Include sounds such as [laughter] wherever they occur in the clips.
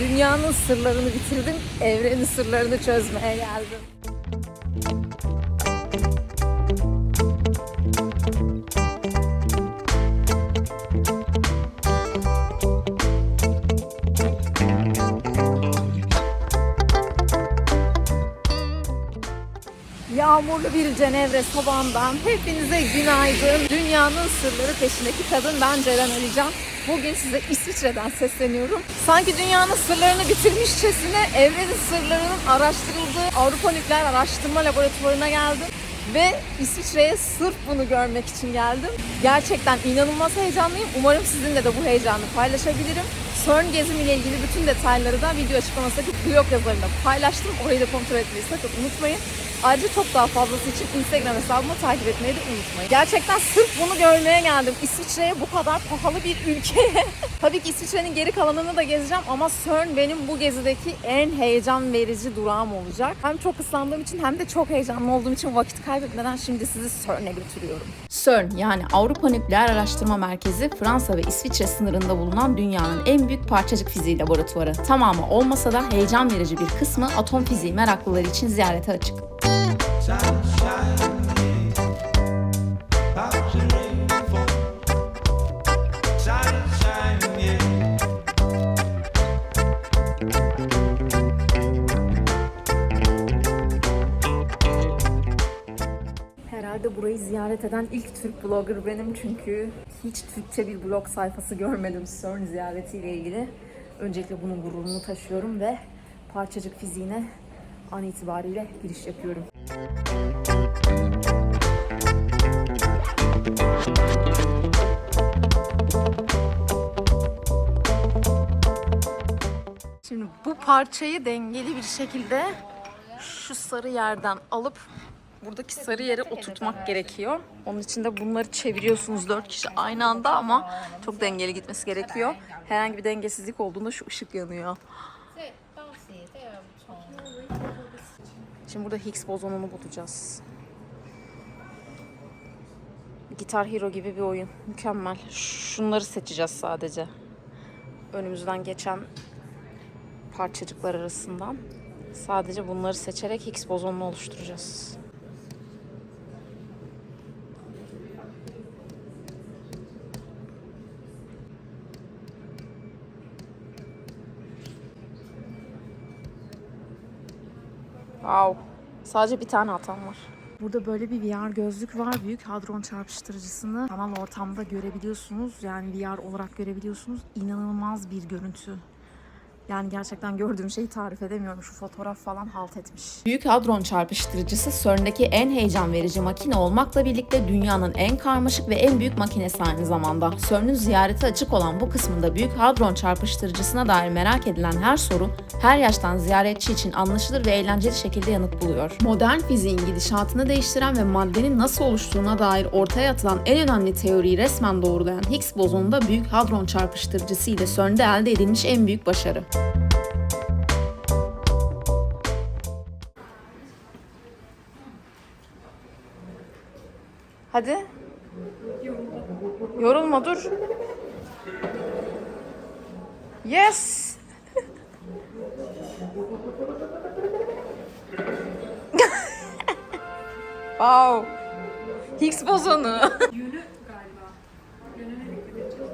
Dünyanın sırlarını bitirdim, evrenin sırlarını çözmeye geldim. Yağmurlu bir Cenevre sabahından hepinize günaydın. Dünyanın sırları peşindeki kadın ben Ceren Alican. Bugün size İsviçre'den sesleniyorum. Sanki dünyanın sırlarını bitirmişçesine evrenin sırlarının araştırıldığı Avrupa Nükleer Araştırma Laboratuvarı'na geldim. Ve İsviçre'ye sırf bunu görmek için geldim. Gerçekten inanılmaz heyecanlıyım. Umarım sizinle de bu heyecanı paylaşabilirim. CERN gezimiyle ilgili bütün detayları da video açıklamasındaki blog yazılarında paylaştım. Orayı da kontrol etmeyi sakın unutmayın. Ayrıca çok daha fazlası için Instagram hesabımı takip etmeyi de unutmayın. Gerçekten sırf bunu görmeye geldim. İsviçre'ye bu kadar pahalı bir ülkeye. [laughs] Tabii ki İsviçre'nin geri kalanını da gezeceğim ama CERN benim bu gezideki en heyecan verici durağım olacak. Hem çok ıslandığım için hem de çok heyecanlı olduğum için vakit kaybetmeden şimdi sizi CERN'e götürüyorum. CERN yani Avrupa Nükleer Araştırma Merkezi Fransa ve İsviçre sınırında bulunan dünyanın en büyük parçacık fiziği laboratuvarı. Tamamı olmasa da heyecan verici bir kısmı atom fiziği meraklıları için ziyarete açık. Herhalde burayı ziyaret eden ilk Türk blogger benim çünkü hiç Türkçe bir blog sayfası görmedim CERN ziyaretiyle ilgili. Öncelikle bunun gururunu taşıyorum ve parçacık fiziğine an itibariyle giriş yapıyorum. Şimdi bu parçayı dengeli bir şekilde şu sarı yerden alıp buradaki sarı yere oturtmak gerekiyor. Onun için de bunları çeviriyorsunuz dört kişi aynı anda ama çok dengeli gitmesi gerekiyor. Herhangi bir dengesizlik olduğunda şu ışık yanıyor. Şimdi burada Higgs bozonunu bulacağız. Gitar Hero gibi bir oyun. Mükemmel. Şunları seçeceğiz sadece. Önümüzden geçen parçacıklar arasından sadece bunları seçerek Higgs bozonunu oluşturacağız. Wow. Sadece bir tane hatam var. Burada böyle bir VR gözlük var. Büyük hadron çarpıştırıcısını sanal ortamda görebiliyorsunuz. Yani VR olarak görebiliyorsunuz. İnanılmaz bir görüntü. Yani gerçekten gördüğüm şeyi tarif edemiyorum. Şu fotoğraf falan halt etmiş. Büyük Hadron Çarpıştırıcısı CERN'deki en heyecan verici makine olmakla birlikte dünyanın en karmaşık ve en büyük makinesi aynı zamanda. CERN'ün ziyarete açık olan bu kısmında Büyük Hadron Çarpıştırıcısına dair merak edilen her soru her yaştan ziyaretçi için anlaşılır ve eğlenceli şekilde yanıt buluyor. Modern fiziğin gidişatını değiştiren ve maddenin nasıl oluştuğuna dair ortaya atılan en önemli teoriyi resmen doğrulayan Higgs bozonu da Büyük Hadron Çarpıştırıcısı ile CERN'de elde edilmiş en büyük başarı. Hadi. Yorulma dur. Yes. [laughs] wow. Higgs bozonu. Yönü galiba. Yönüne dikkat edeceğiz.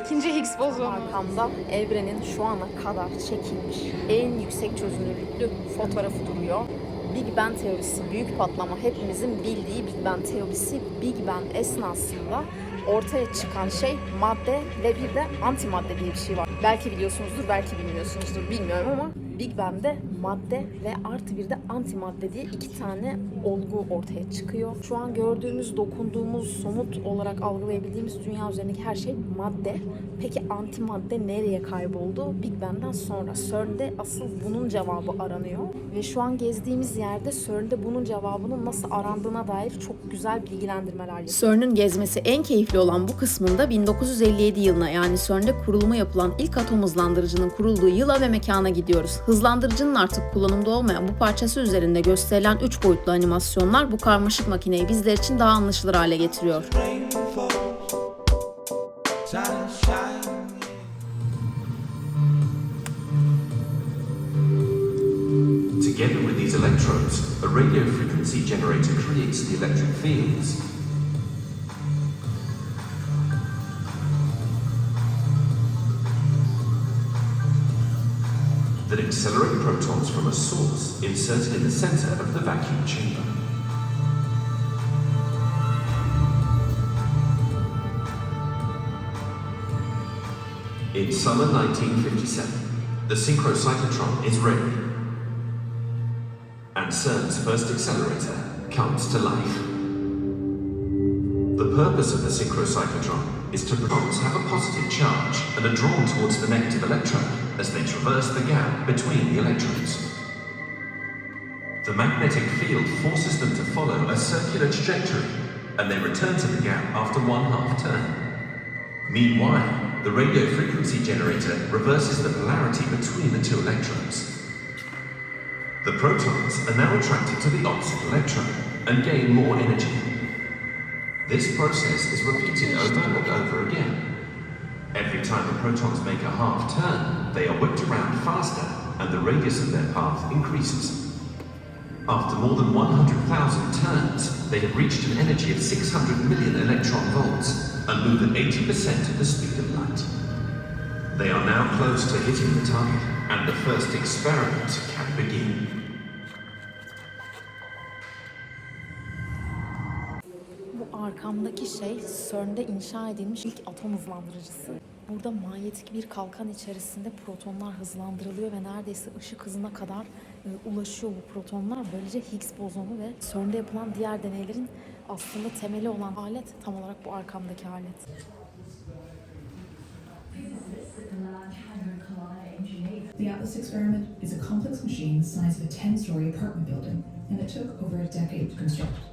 İkinci Higgs bozonu. Arkamda evrenin şu ana kadar çekilmiş en yüksek çözünürlüklü fotoğrafı duruyor. Big Bang teorisi, büyük patlama hepimizin bildiği Big Bang teorisi. Big Bang esnasında ortaya çıkan şey madde ve bir de antimadde diye bir şey var. Belki biliyorsunuzdur, belki bilmiyorsunuzdur bilmiyorum ama Big Bang'de madde ve artı bir de antimadde diye iki tane olgu ortaya çıkıyor. Şu an gördüğümüz, dokunduğumuz, somut olarak algılayabildiğimiz dünya üzerindeki her şey madde. Peki antimadde nereye kayboldu? Big Bang'den sonra CERN'de asıl bunun cevabı aranıyor. Ve şu an gezdiğimiz yerde CERN'de bunun cevabının nasıl arandığına dair çok güzel bilgilendirmeler yapıyor. CERN'ün gezmesi en keyifli olan bu kısmında 1957 yılına yani CERN'de kurulumu yapılan ilk atom hızlandırıcının kurulduğu yıla ve mekana gidiyoruz. Hızlandırıcının artık kullanımda olmayan bu parçası üzerinde gösterilen 3 boyutlu animasyonlar bu karmaşık makineyi bizler için daha anlaşılır hale getiriyor. Together with these electrodes, a radio frequency generator creates the electric fields. Accelerate protons from a source inserted in the center of the vacuum chamber. In summer 1957, the synchrocyclotron is ready and CERN's first accelerator comes to life. The purpose of the synchrocyclotron is to protons have a positive charge and are drawn towards the negative electrode as they traverse the gap between the electrodes. The magnetic field forces them to follow a circular trajectory and they return to the gap after one half turn. Meanwhile, the radio frequency generator reverses the polarity between the two electrodes the protons are now attracted to the opposite electrode and gain more energy. This process is repeated over and over again. Every time the protons make a half turn, they are whipped around faster and the radius of their path increases. After more than 100,000 turns, they have reached an energy of 600 million electron volts and move at 80% of the speed of light. They are now close to hitting the target, and the first experiment can begin. Arkamdaki şey CERN'de inşa edilmiş ilk atom hızlandırıcısı. Burada manyetik bir kalkan içerisinde protonlar hızlandırılıyor ve neredeyse ışık hızına kadar e, ulaşıyor bu protonlar. Böylece Higgs bozonu ve CERN'de yapılan diğer deneylerin aslında temeli olan alet tam olarak bu arkamdaki alet. The Atlas experiment is a complex machine the size of a 10 story apartment building, and it took over a decade to construct.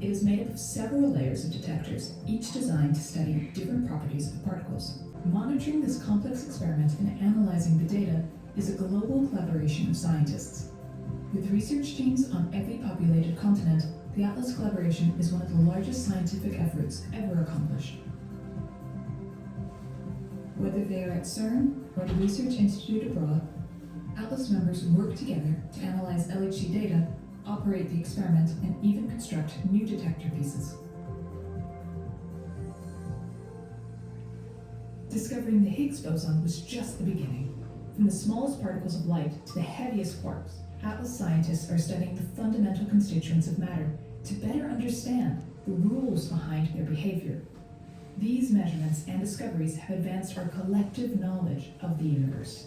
It is made up of several layers of detectors, each designed to study different properties of particles. Monitoring this complex experiment and analyzing the data is a global collaboration of scientists. With research teams on every populated continent, the Atlas collaboration is one of the largest scientific efforts ever accomplished. Whether they are at CERN or the Research Institute abroad, Atlas members work together to analyze LHC data, operate the experiment, and even construct new detector pieces. Discovering the Higgs boson was just the beginning. From the smallest particles of light to the heaviest quarks, Atlas scientists are studying the fundamental constituents of matter to better understand the rules behind their behavior. These measurements and discoveries have advanced our collective knowledge of the universe.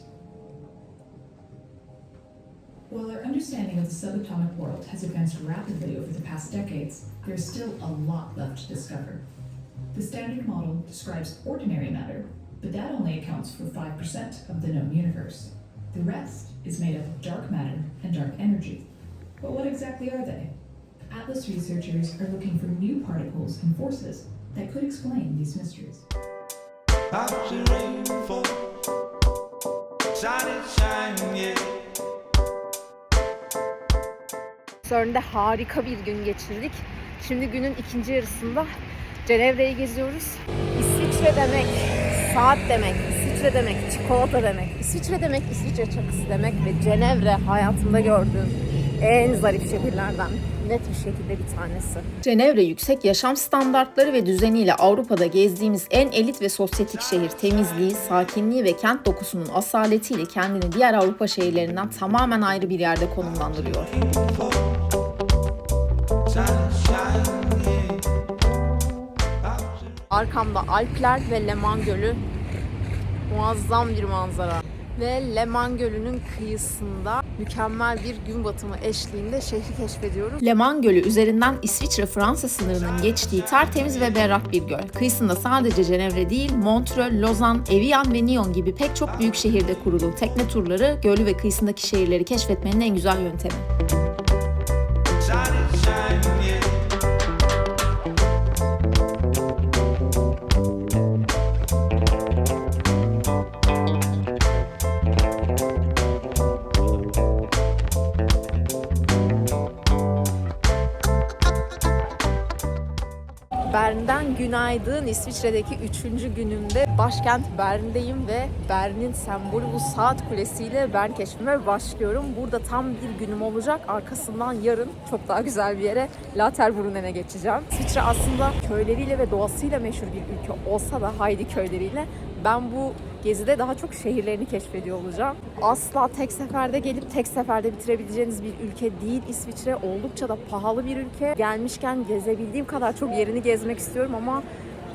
While our understanding of the subatomic world has advanced rapidly over the past decades, there is still a lot left to discover. The Standard Model describes ordinary matter, but that only accounts for 5% of the known universe. The rest is made up of dark matter and dark energy. But what exactly are they? Atlas researchers are looking for new particles and forces that could explain these mysteries. CERN'de harika bir gün geçirdik. Şimdi günün ikinci yarısında Cenevre'yi geziyoruz. İsviçre demek, saat demek, İsviçre demek, çikolata demek, İsviçre demek, İsviçre çakısı demek ve Cenevre hayatımda gördüğüm en zarif şehirlerden net bir şekilde bir tanesi. Cenevre yüksek yaşam standartları ve düzeniyle Avrupa'da gezdiğimiz en elit ve sosyetik şehir temizliği, sakinliği ve kent dokusunun asaletiyle kendini diğer Avrupa şehirlerinden tamamen ayrı bir yerde konumlandırıyor. Arkamda Alpler ve Leman Gölü muazzam bir manzara. Ve Leman Gölü'nün kıyısında mükemmel bir gün batımı eşliğinde şehri keşfediyoruz. Leman Gölü üzerinden İsviçre-Fransa sınırının geçtiği tertemiz ve berrak bir göl. Kıyısında sadece Cenevre değil, Montreux, Lozan, Evian ve Nyon gibi pek çok büyük şehirde kurulu tekne turları gölü ve kıyısındaki şehirleri keşfetmenin en güzel yöntemi. Günaydın. İsviçre'deki üçüncü günümde başkent Bern'deyim ve Bern'in sembolü bu saat kulesiyle Bern keşfime başlıyorum. Burada tam bir günüm olacak. Arkasından yarın çok daha güzel bir yere Laterbrunnen'e geçeceğim. İsviçre aslında köyleriyle ve doğasıyla meşhur bir ülke olsa da Heidi köyleriyle ben bu gezide daha çok şehirlerini keşfediyor olacağım. Asla tek seferde gelip tek seferde bitirebileceğiniz bir ülke değil İsviçre. Oldukça da pahalı bir ülke. Gelmişken gezebildiğim kadar çok yerini gezmek istiyorum ama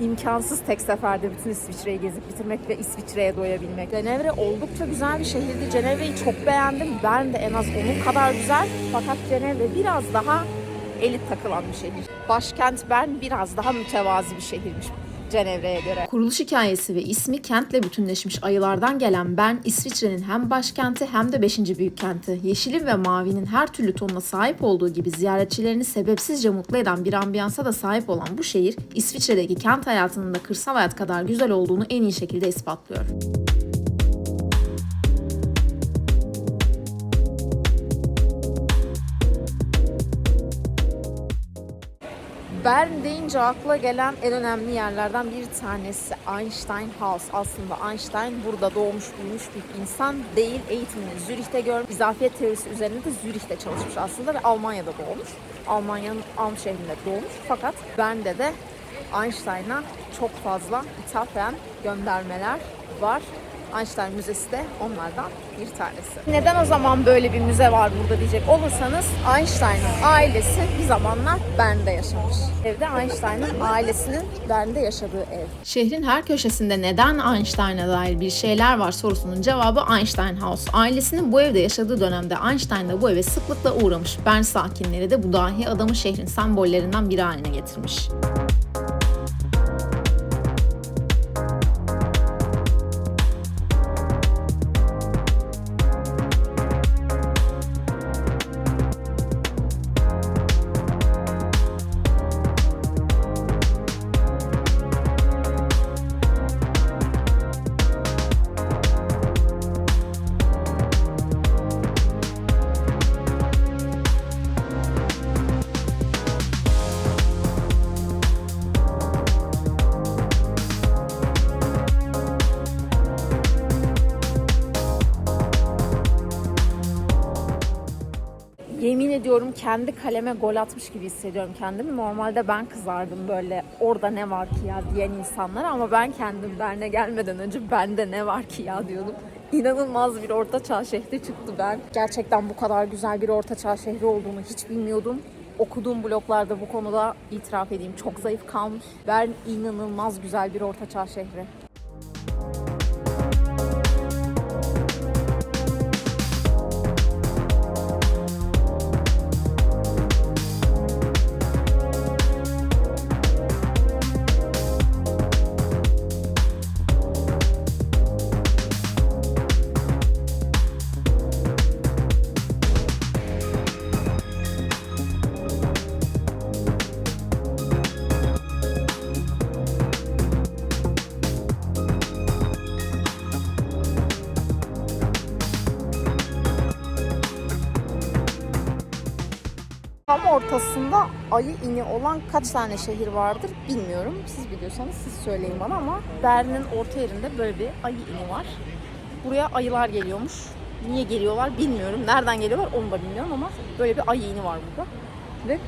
imkansız tek seferde bütün İsviçre'yi gezip bitirmek ve İsviçre'ye doyabilmek. Cenevre oldukça güzel bir şehirdi. Cenevre'yi çok beğendim. Bern de en az onun kadar güzel. Fakat Cenevre biraz daha elit takılan bir şehir. Başkent Bern biraz daha mütevazi bir şehirmiş. Cenevre'ye göre. Kuruluş hikayesi ve ismi kentle bütünleşmiş ayılardan gelen Bern, İsviçre'nin hem başkenti hem de 5. büyük kenti. Yeşilin ve mavinin her türlü tonuna sahip olduğu gibi ziyaretçilerini sebepsizce mutlu eden bir ambiyansa da sahip olan bu şehir, İsviçre'deki kent hayatının da kırsal hayat kadar güzel olduğunu en iyi şekilde ispatlıyor. Bern deyince akla gelen en önemli yerlerden bir tanesi Einstein House. Aslında Einstein burada doğmuş büyümüş bir insan değil. Eğitimini Zürih'te görmüş. İzafiyet teorisi üzerine de Zürih'te çalışmış aslında ve Almanya'da doğmuş. Almanya'nın Alm şehrinde doğmuş. Fakat Bern'de de Einstein'a çok fazla ithafen göndermeler var. Einstein Müzesi de onlardan bir tanesi. Neden o zaman böyle bir müze var burada diyecek olursanız Einstein'ın ailesi bir zamanlar Bern'de yaşamış. Evde Einstein'ın ailesinin Bern'de yaşadığı ev. Şehrin her köşesinde neden Einstein'a dair bir şeyler var sorusunun cevabı Einstein House. Ailesinin bu evde yaşadığı dönemde Einstein da bu eve sıklıkla uğramış. Bern sakinleri de bu dahi adamı şehrin sembollerinden biri haline getirmiş. Yemin ediyorum kendi kaleme gol atmış gibi hissediyorum kendimi. Normalde ben kızardım böyle orada ne var ki ya diyen insanlara ama ben kendim Bern'e gelmeden önce bende ne var ki ya diyordum. İnanılmaz bir ortaçağ şehri çıktı ben. Gerçekten bu kadar güzel bir ortaçağ şehri olduğunu hiç bilmiyordum. Okuduğum bloglarda bu konuda itiraf edeyim çok zayıf kalmış. Bern inanılmaz güzel bir ortaçağ şehri. Ortasında ayı ini olan kaç tane şehir vardır bilmiyorum. Siz biliyorsanız siz söyleyin bana ama Berlin'in orta yerinde böyle bir ayı ini var. Buraya ayılar geliyormuş. Niye geliyorlar bilmiyorum. Nereden geliyorlar onu da bilmiyorum ama böyle bir ayı ini var burada. Ve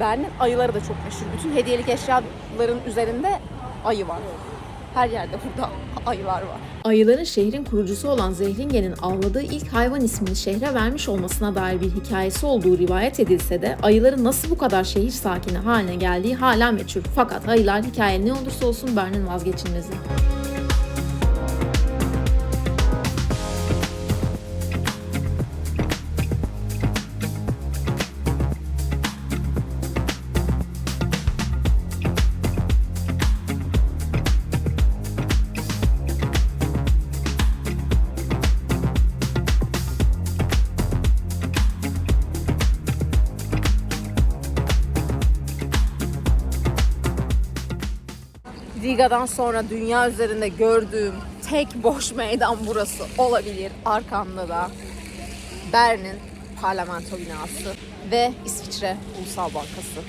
Berlin ayıları da çok meşhur. Bütün hediyelik eşyaların üzerinde ayı var. Her yerde burada ayılar var. Ayıların şehrin kurucusu olan Zehringen'in avladığı ilk hayvan ismini şehre vermiş olmasına dair bir hikayesi olduğu rivayet edilse de ayıların nasıl bu kadar şehir sakini haline geldiği hala meçhul. Fakat ayılar hikaye ne olursa olsun Bern'in vazgeçilmezi. Riga'dan sonra dünya üzerinde gördüğüm tek boş meydan burası olabilir. Arkamda da Bern'in parlamento binası ve İsviçre Ulusal Bankası.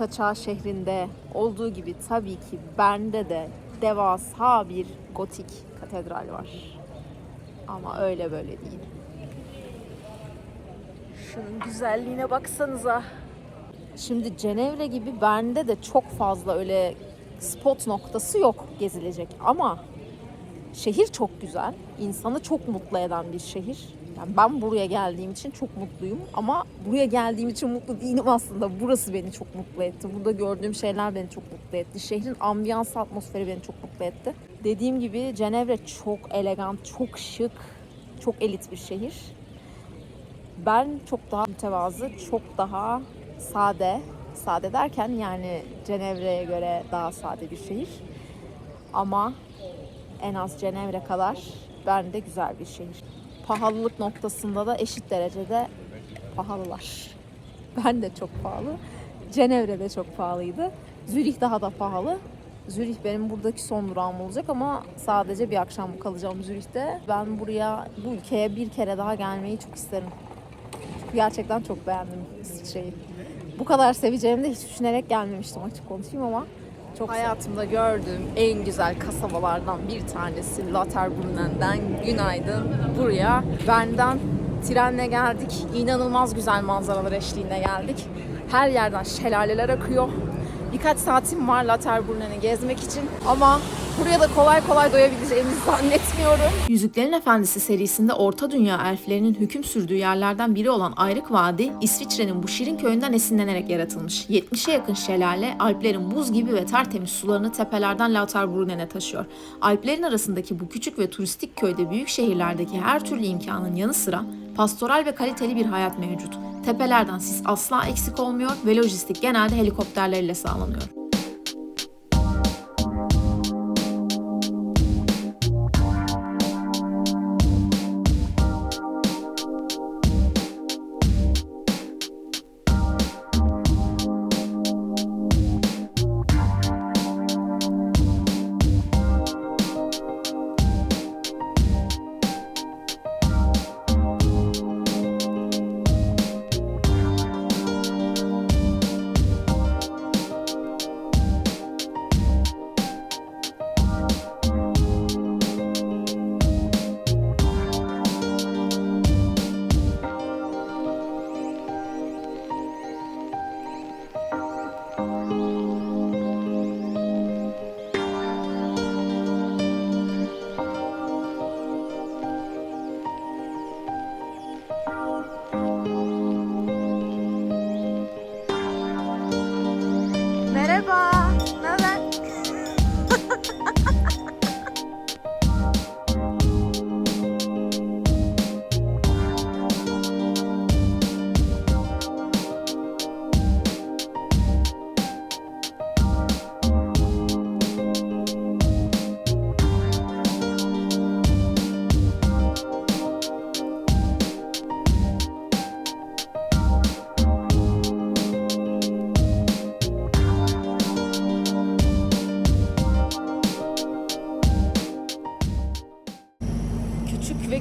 Ortaçağ şehrinde olduğu gibi tabii ki Bern'de de devasa bir gotik katedral var. Ama öyle böyle değil. Şunun güzelliğine baksanıza. Şimdi Cenevre gibi Bern'de de çok fazla öyle spot noktası yok gezilecek ama şehir çok güzel. İnsanı çok mutlu eden bir şehir. Yani ben buraya geldiğim için çok mutluyum ama buraya geldiğim için mutlu değilim aslında. Burası beni çok mutlu etti. Burada gördüğüm şeyler beni çok mutlu etti. Şehrin ambiyans atmosferi beni çok mutlu etti. Dediğim gibi Cenevre çok elegant, çok şık, çok elit bir şehir. Ben çok daha mütevazı, çok daha sade. Sade derken yani Cenevre'ye göre daha sade bir şehir. Ama en az Cenevre kadar ben de güzel bir şehir. Pahalılık noktasında da eşit derecede pahalılar. Ben de çok pahalı. Cenevre de çok pahalıydı. Zürih daha da pahalı. Zürih benim buradaki son durağım olacak ama sadece bir akşam kalacağım Zürih'te. Ben buraya, bu ülkeye bir kere daha gelmeyi çok isterim. Gerçekten çok beğendim İsviçre'yi. Bu kadar seveceğimi de hiç düşünerek gelmemiştim açık konuşayım ama çok hayatımda gördüğüm en güzel kasabalardan bir tanesi Lauterbrunnen'den günaydın buraya. Bern'den trenle geldik. İnanılmaz güzel manzaralar eşliğinde geldik. Her yerden şelaleler akıyor. Birkaç saatim var Lauterbrunnen'i gezmek için ama buraya da kolay kolay doyabileceğimizi zannetmiyorum. Yüzüklerin Efendisi serisinde Orta Dünya elflerinin hüküm sürdüğü yerlerden biri olan Ayrık Vadi, İsviçre'nin bu şirin köyünden esinlenerek yaratılmış. 70'e yakın şelale, Alplerin buz gibi ve tertemiz sularını tepelerden Lauterbrunnen'e taşıyor. Alplerin arasındaki bu küçük ve turistik köyde büyük şehirlerdeki her türlü imkanın yanı sıra pastoral ve kaliteli bir hayat mevcut. Tepelerden sis asla eksik olmuyor ve lojistik genelde helikopterlerle sağlanıyor.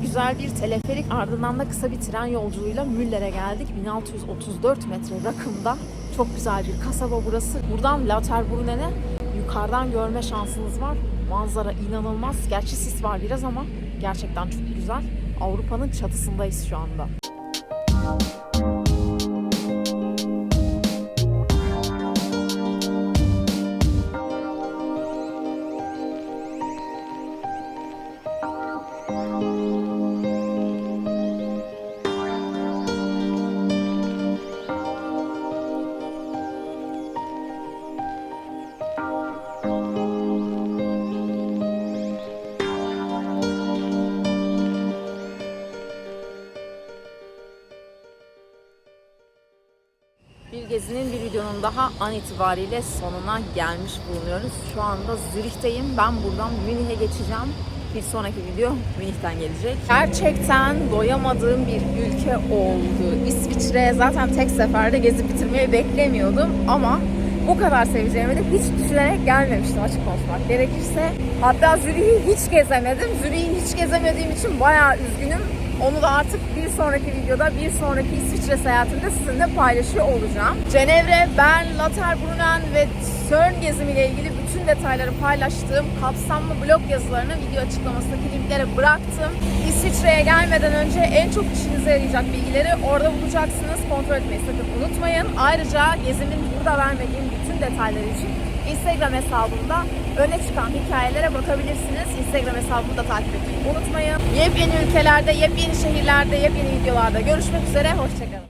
Güzel bir teleferik ardından da kısa bir tren yolculuğuyla Müller'e geldik. 1634 metre rakımda çok güzel bir kasaba burası. Buradan Lauterbrunnen'e yukarıdan görme şansınız var. Manzara inanılmaz. Gerçi sis var biraz ama gerçekten çok güzel. Avrupa'nın çatısındayız şu anda. Videonun daha an itibariyle sonuna gelmiş bulunuyoruz. Şu anda Zürih'teyim. Ben buradan Münih'e geçeceğim. Bir sonraki video Münih'ten gelecek. Gerçekten doyamadığım bir ülke oldu. İsviçre zaten tek seferde gezip bitirmeyi beklemiyordum ama bu kadar seveceğimi de hiç düşünerek gelmemiştim açık konuşmak gerekirse. Hatta Zürih'i hiç gezemedim. Zürih'i hiç gezemediğim için bayağı üzgünüm. Onu da artık bir sonraki videoda, bir sonraki İsviçre seyahatimde sizinle paylaşıyor olacağım. Cenevre, Bern, Lauterbrunnen ve CERN gezimiyle ilgili bütün detayları paylaştığım kapsamlı blog yazılarını video açıklamasındaki linklere bıraktım. İsviçre'ye gelmeden önce en çok işinize yarayacak bilgileri orada bulacaksınız. Kontrol etmeyi sakın unutmayın. Ayrıca gezimin burada vermediğim bütün detayları için Instagram hesabımda öne çıkan hikayelere bakabilirsiniz. Instagram hesabımı da takip etmeyi unutmayın. Yepyeni ülkelerde, yepyeni şehirlerde, yepyeni videolarda görüşmek üzere. Hoşçakalın.